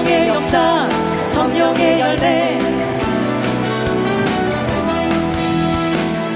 성령의 역사 성령의 열매.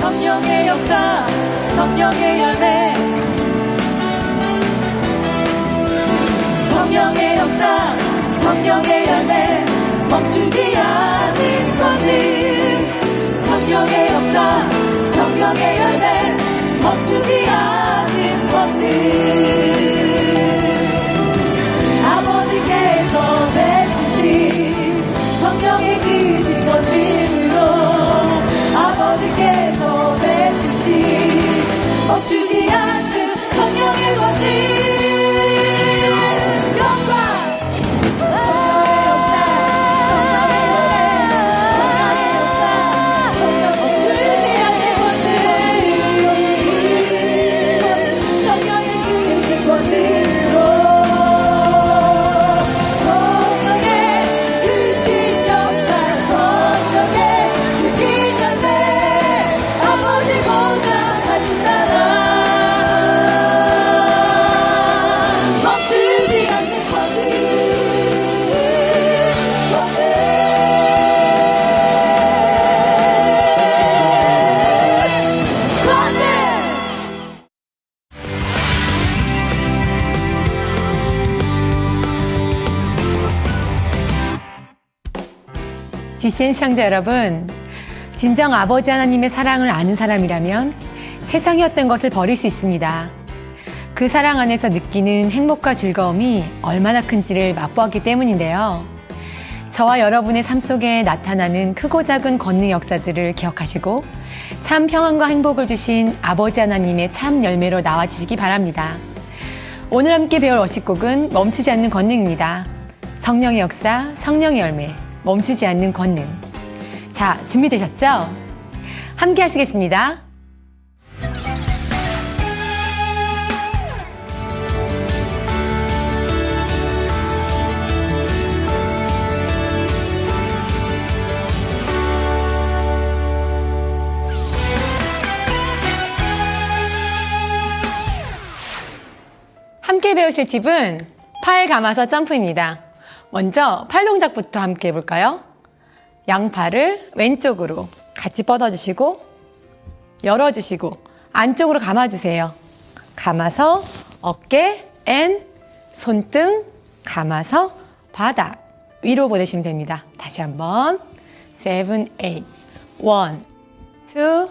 성령의 역사 성령의 열매. 성령의 역사 성령의 열매. 멈추지 않는 권능. 성령의 역사 성령의 열매. 멈추지 않는 권능 GCN 시청자 여러분, 진정 아버지 하나님의 사랑을 아는 사람이라면 세상의 어떤 것을 버릴 수 있습니다. 그 사랑 안에서 느끼는 행복과 즐거움이 얼마나 큰지를 맛보았기 때문인데요. 저와 여러분의 삶 속에 나타나는 크고 작은 권능 역사들을 기억하시고 참 평안과 행복을 주신 아버지 하나님의 참 열매로 나와주시기 바랍니다. 오늘 함께 배울 워십곡은 멈추지 않는 권능입니다. 성령의 역사, 성령의 열매, 멈추지 않는 권능. 자, 준비되셨죠? 함께 하시겠습니다. 함께 배우실 팁은 팔 감아서 점프입니다. 먼저 팔 동작부터 함께 해볼까요? 양팔을 왼쪽으로 같이 뻗어주시고 열어주시고 안쪽으로 감아주세요. 감아서 어깨, 앤, 손등 감아서 바닥 위로 보내시면 됩니다. 다시 한번 seven, eight, one, two.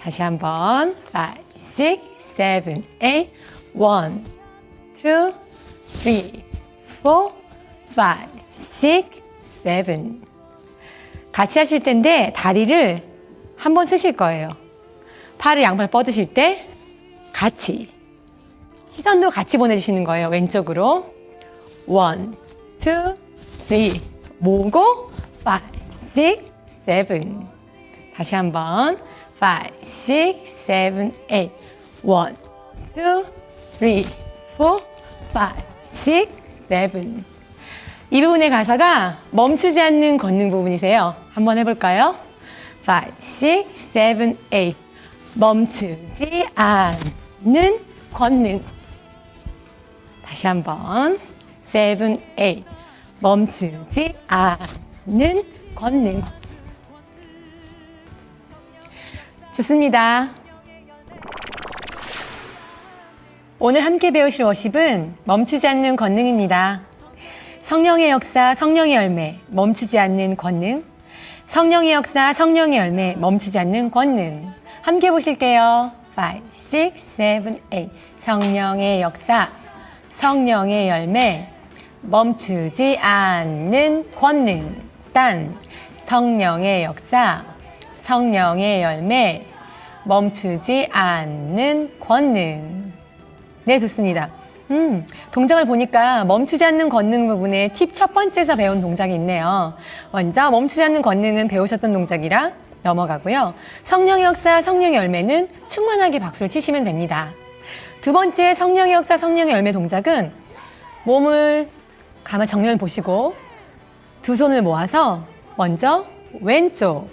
다시 한번 five, six, seven, eight, one, two, three, four, five, six, seven. 같이 하실 텐데 다리를 한 번 쓰실 거예요. 팔을 양팔 뻗으실 때 같이 시선도 같이 보내주시는 거예요. 왼쪽으로 one, two, three 모으고 five, six, seven. 다시 한번 five, six, seven, eight. One, two, three, four, five, six, seven. 이 부분의 가사가 멈추지 않는 걷는 부분이세요. 한번 해볼까요? five, six, seven, eight. 멈추지 않는 걷는. 다시 한번 seven, eight. 멈추지 않는 걷는. 좋습니다. 오늘 함께 배우실 워십은 멈추지 않는 권능입니다. 성령의 역사, 성령의 열매, 멈추지 않는 권능. 성령의 역사, 성령의 열매, 멈추지 않는 권능. 함께 보실게요. 5, 6, 7, 8. 성령의 역사, 성령의 열매, 멈추지 않는 권능. 단, 성령의 역사, 성령의 열매, 멈추지 않는 권능. 네, 좋습니다. 음, 동작을 보니까 멈추지 않는 권능 부분에 팁 첫 번째에서 배운 동작이 있네요. 먼저 멈추지 않는 권능은 배우셨던 동작이라 넘어가고요. 성령의 역사, 성령의 열매는 충만하게 박수를 치시면 됩니다. 두 번째 성령의 역사, 성령의 열매 동작은 몸을 가만 정면 보시고 두 손을 모아서 먼저 왼쪽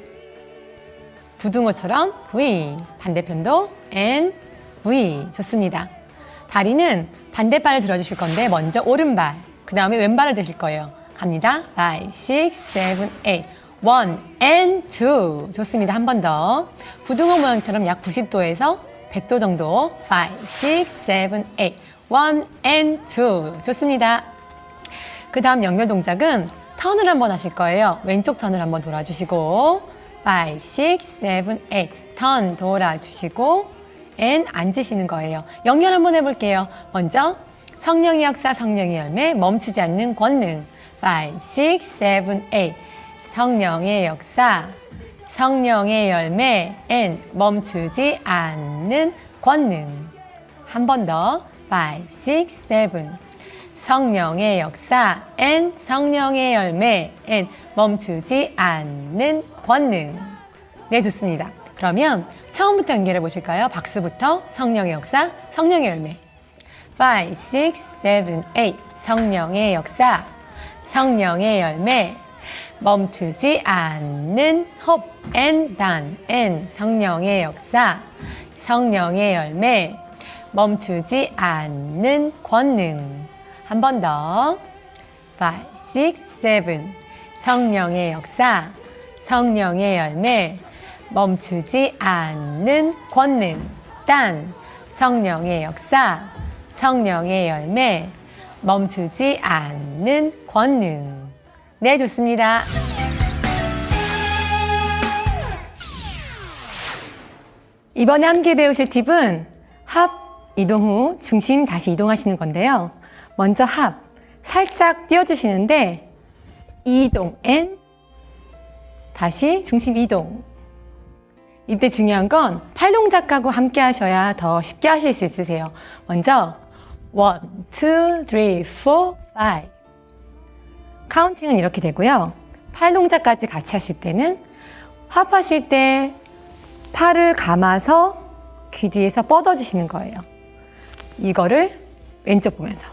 부등호처럼 V 반대편도 N V 좋습니다. 다리는 반대발을 들어주실 건데 먼저 오른발 그 다음에 왼발을 드실 거예요. 갑니다. 5, 6, 7, 8 1 and 2 좋습니다. 한 번 더 부등호 모양처럼 약 90도에서 100도 정도 5, 6, 7, 8 1 and 2 좋습니다. 그 다음 연결 동작은 턴을 한번 하실 거예요. 왼쪽 턴을 한번 돌아주시고 5, 6, 7, 8 턴 돌아주시고 and 앉으시는 거예요. 연결 한번 해볼게요. 먼저 성령의 역사 성령의 열매 멈추지 않는 권능. 5, 6, 7, 8 성령의 역사 성령의 열매 and 멈추지 않는 권능. 한 번 더. 5, 6, 7 성령의 역사 and 성령의 열매 and 멈추지 않는 권능. 네 좋습니다 그러면 처음부터 연결해 보실까요? 박수부터 성령의 역사 성령의 열매. 5, 6, 7, 8 성령의 역사 성령의 열매. 멈추지 않는 hope and done and 성령의 역사 성령의 열매. 멈추지 않는 권능. 한 번 더. 5, 6, 7 성령의 역사 성령의 열매 멈추지 않는 권능. 딴. 성령의 역사 성령의 열매 멈추지 않는 권능. 네 좋습니다. 이번에 함께 배우실 팁은 합 이동 후 중심 다시 이동하시는 건데요. 먼저 합 살짝 띄워주시는데 이동 앤 다시 중심 이동 이때 중요한 건 팔 동작하고 함께 하셔야 더 쉽게 하실 수 있으세요. 먼저 1, 2, 3, 4, 5 카운팅은 이렇게 되고요. 팔 동작까지 같이 하실 때는 합하실 때 팔을 감아서 귀 뒤에서 뻗어주시는 거예요. 이거를 왼쪽 보면서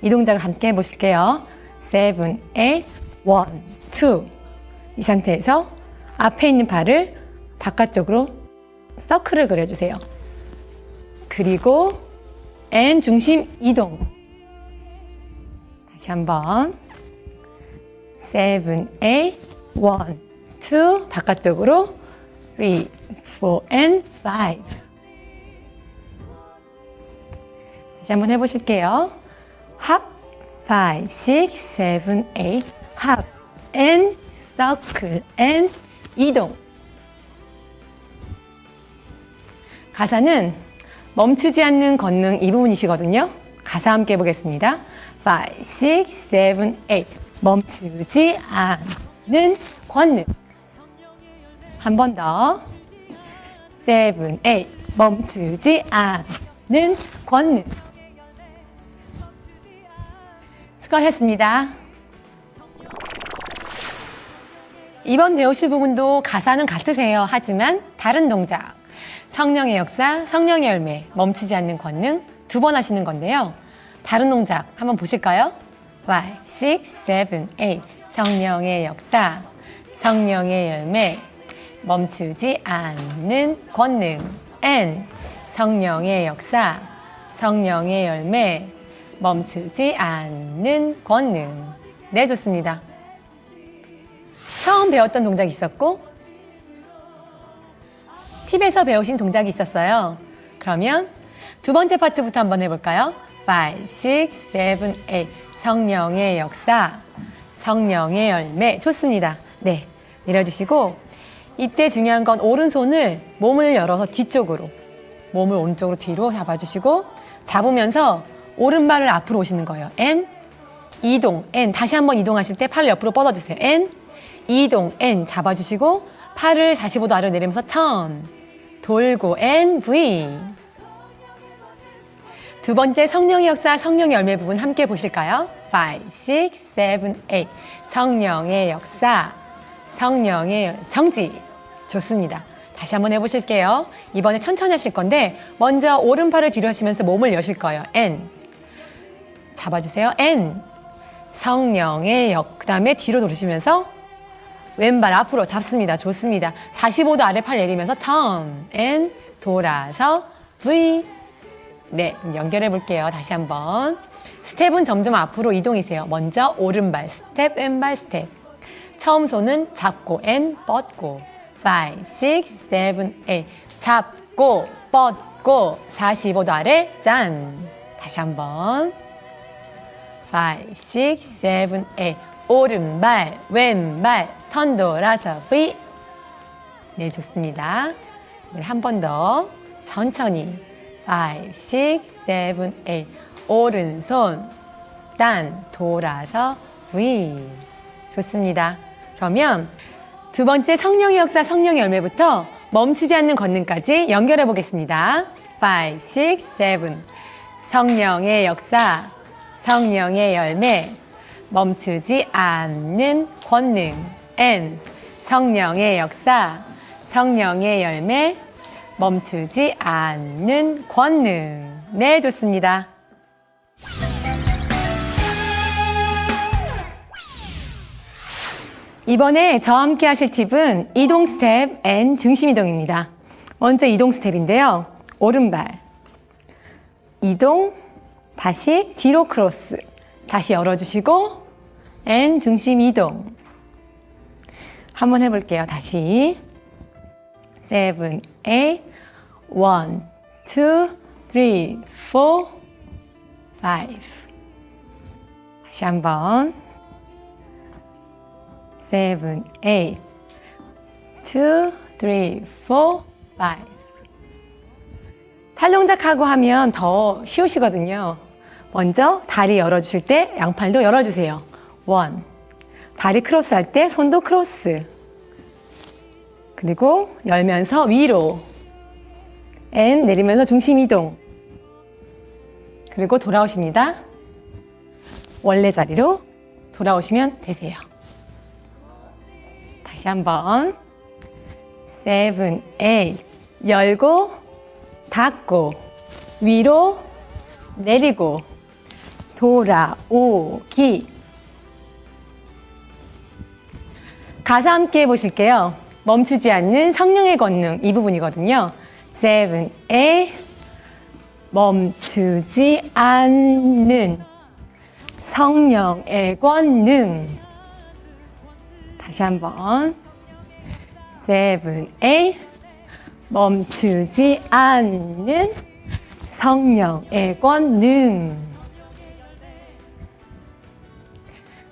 이 동작을 함께 해보실게요. 7, 8, 1, 2. 이 상태에서 앞에 있는 발을 바깥쪽으로 서클을 그려주세요. 그리고 N 중심 이동. 다시 한번. 7, 8, 1, 2. 바깥쪽으로 3, 4, and 5. 다시 한번 해보실게요. 합 5, 6, 7, 8 합 and circle and 이동 가사는 멈추지 않는 권능 이 부분이시거든요. 가사 함께 해보겠습니다. 5, 6, 7, 8 멈추지 않는 권능 한 번 더. 7, 8 멈추지 않는 권능 수고하셨습니다. 이번 배우실 부분도 가사는 같으세요. 하지만 다른 동작. 성령의 역사, 성령의 열매, 멈추지 않는 권능 두 번 하시는 건데요. 다른 동작 한번 보실까요? 5, 6, 7, 8 성령의 역사, 성령의 열매, 멈추지 않는 권능 and 성령의 역사, 성령의 열매, 멈추지 않는 권능. 네, 좋습니다. 처음 배웠던 동작이 있었고, 팁에서 배우신 동작이 있었어요. 그러면 두 번째 파트부터 한번 해볼까요? 5, 6, 7, 8. 성령의 역사, 성령의 열매. 좋습니다. 네. 내려주시고, 이때 중요한 건 오른손을 몸을 열어서 뒤쪽으로, 몸을 오른쪽으로 뒤로 잡아주시고, 잡으면서 오른발을 앞으로 오시는 거예요. N, 이동, N. 다시 한번 이동하실 때 팔을 옆으로 뻗어주세요. N, 이동, N. 잡아주시고, 팔을 45도 아래로 내리면서 turn. 돌고, N, V. 두 번째 성령의 역사, 성령의 열매 부분 함께 보실까요? 5, 6, 7, 8. 성령의 역사, 성령의 정지. 좋습니다. 다시 한번 해보실게요. 이번에 천천히 하실 건데, 먼저 오른팔을 뒤로 하시면서 몸을 여실 거예요. N. 잡아주세요. N. 성령의 역. 그 다음에 뒤로 돌으시면서 왼발 앞으로 잡습니다. 좋습니다. 45도 아래 팔 내리면서 turn and 돌아서 V. 네, 연결해 볼게요. 다시 한번. 스텝은 점점 앞으로 이동이세요. 먼저 오른발 스텝, 왼발 스텝. 처음 손은 잡고 and 뻗고. 5, 6, 7, 8. 잡고, 뻗고. 45도 아래 짠. 다시 한번. 5, 6, 7, 8. 오른발, 왼발, 턴 돌아서 V. 네, 좋습니다. 네, 한번 더. 천천히. 5, 6, 7, 8. 오른손, 딴, 돌아서 V. 좋습니다. 그러면 두 번째 성령의 역사, 성령의 열매부터 멈추지 않는 권능까지 연결해 보겠습니다. 5, 6, 7. 성령의 역사, 성령의 열매, 멈추지 않는 권능. N. 성령의 역사, 성령의 열매, 멈추지 않는 권능. 네, 좋습니다. 이번에 저와 함께 하실 팁은 이동 스텝 앤 중심 이동입니다. 먼저 이동 스텝인데요. 오른발. 이동, 다시 뒤로 크로스. 다시 열어주시고, 앤 중심 이동. 한번 해볼게요. 다시. seven, eight, one, two, three, four, five. 다시 한번. seven, eight, two, three, four, five. 팔동작하고 하면 더 쉬우시거든요. 먼저 다리 열어주실 때 양팔도 열어주세요. One. 다리 크로스 할 때 손도 크로스. 그리고 열면서 위로. and 내리면서 중심 이동. 그리고 돌아오십니다. 원래 자리로 돌아오시면 되세요. 다시 한번. seven, eight. 열고, 닫고, 위로, 내리고, 돌아오기. 가사 함께 해보실게요. 멈추지 않는 성령의 권능 이 부분이거든요. eight. 멈추지 않는 성령의 권능. 다시 한번. eight. 멈추지 않는 성령의 권능.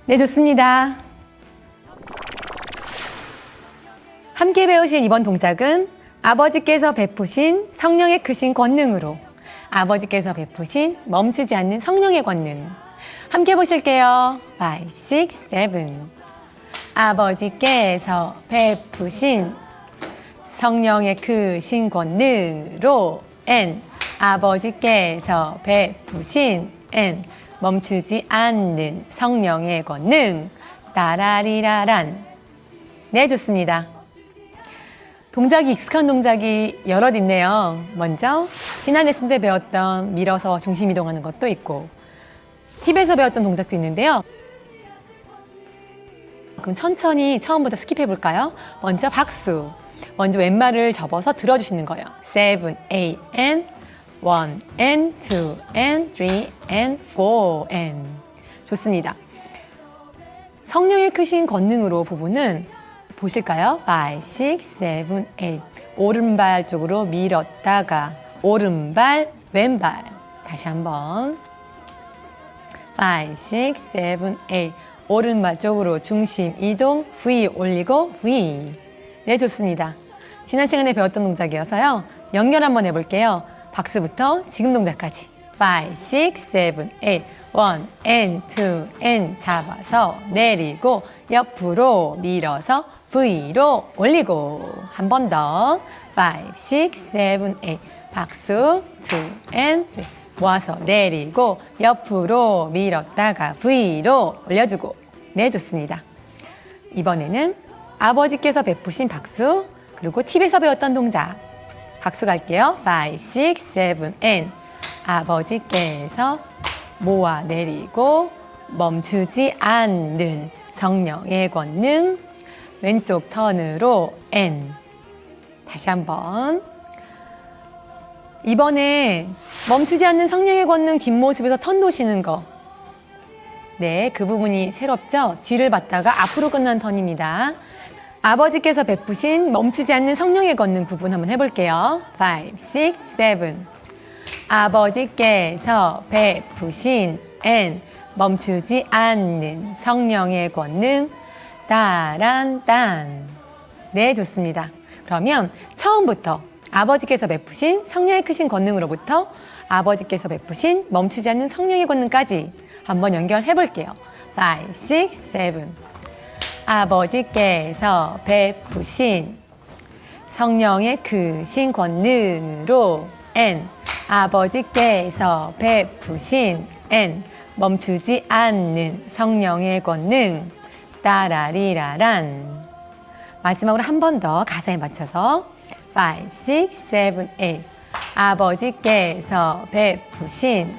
네, 좋습니다. 함께 배우실 이번 동작은 아버지께서 베푸신 성령의 크신 권능으로 아버지께서 베푸신 멈추지 않는 성령의 권능. 함께 보실게요. 5, 6, 7. 아버지께서 베푸신 성령의 크신 권능으로 N 아버지께서 베푸신 N 멈추지 않는 성령의 권능 따라리라란 네 좋습니다. 동작이 익숙한 동작이 여럿 있네요. 먼저 지난 레슨 때 배웠던 밀어서 중심 이동하는 것도 있고 팁에서 배웠던 동작도 있는데요. 그럼 천천히 처음부터 스킵해 볼까요? 먼저 박수. 먼저 왼발을 접어서 들어주시는 거예요. seven, eight, and one, and two, and three, and four, and 좋습니다. 성령의 크신 권능으로 부분은 보실까요? 5, 6, 7, 8 오른발 쪽으로 밀었다가 오른발, 왼발 다시 한번 5, 6, 7, 8 오른발 쪽으로 중심 이동 V 올리고 V 네 좋습니다. 지난 시간에 배웠던 동작이어서요. 연결 한번 해볼게요. 박수부터 지금 동작까지 5, 6, 7, 8 1 and 2 and 잡아서 내리고 옆으로 밀어서 V로 올리고 한 번 더 5, 6, 7, 8 박수 2 and 3 모아서 내리고 옆으로 밀었다가 V로 올려주고 네 좋습니다. 이번에는 아버지께서 베푸신 박수 그리고 팁에서 배웠던 동작 박수 갈게요. 5, 6, 7, and 아버지께서 모아 내리고 멈추지 않는 성령의 권능. 왼쪽 턴으로 N. 다시 한번. 이번에 멈추지 않는 성령의 권능 뒷모습에서 턴 도시는 거. 네, 그 부분이 새롭죠? 뒤를 봤다가 앞으로 끝난 턴입니다. 아버지께서 베푸신 멈추지 않는 성령의 권능 부분 한번 해볼게요. 5, 6, 7. 아버지께서 베푸신 N 멈추지 않는 성령의 권능 따란 딴. 네 좋습니다. 그러면 처음부터 아버지께서 베푸신 성령의 크신 권능으로부터 아버지께서 베푸신 멈추지 않는 성령의 권능까지 한번 연결해 볼게요. 5, 6, 7 아버지께서 베푸신 성령의 크신 권능으로 N. 아버지께서 베푸신 N. 멈추지 않는 성령의 권능 따라리라란. 마지막으로 한 번 더 가사에 맞춰서 5, 6, 7, 8 아버지께서 베푸신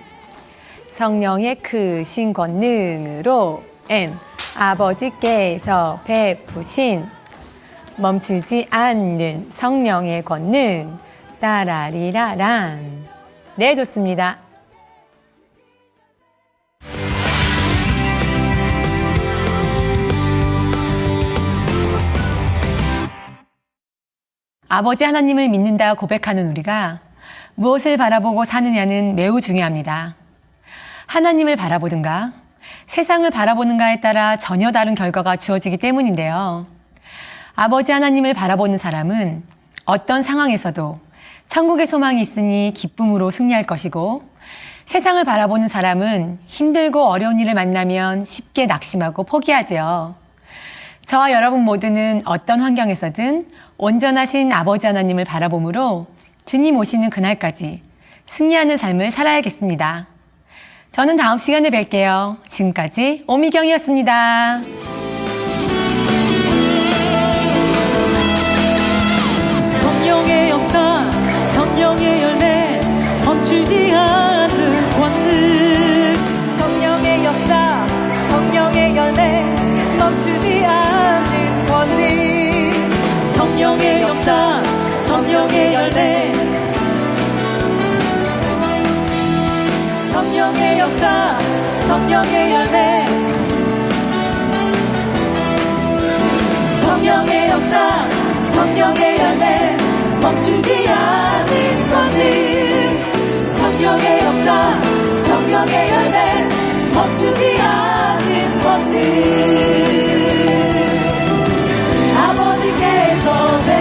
성령의 크신 권능으로 N 아버지께서 베푸신 멈추지 않는 성령의 권능 따라리라란. 네 좋습니다. 아버지 하나님을 믿는다 고백하는 우리가 무엇을 바라보고 사느냐는 매우 중요합니다. 하나님을 바라보든가 세상을 바라보는가에 따라 전혀 다른 결과가 주어지기 때문인데요. 아버지 하나님을 바라보는 사람은 어떤 상황에서도 천국의 소망이 있으니 기쁨으로 승리할 것이고 세상을 바라보는 사람은 힘들고 어려운 일을 만나면 쉽게 낙심하고 포기하지요. 저와 여러분 모두는 어떤 환경에서든 온전하신 아버지 하나님을 바라보므로 주님 오시는 그날까지 승리하는 삶을 살아야겠습니다. 저는 다음 시간에 뵐게요. 지금까지 오미경이었습니다. 멈추지 않는 성령의 역사, 성령의 열매, 성령의 역사, 성령의 열매. 성령의 역사, 성령의 열매, 멈추지 않는 권능. 성령의 역사, 성령의 열매, 멈추지 않는 Oh.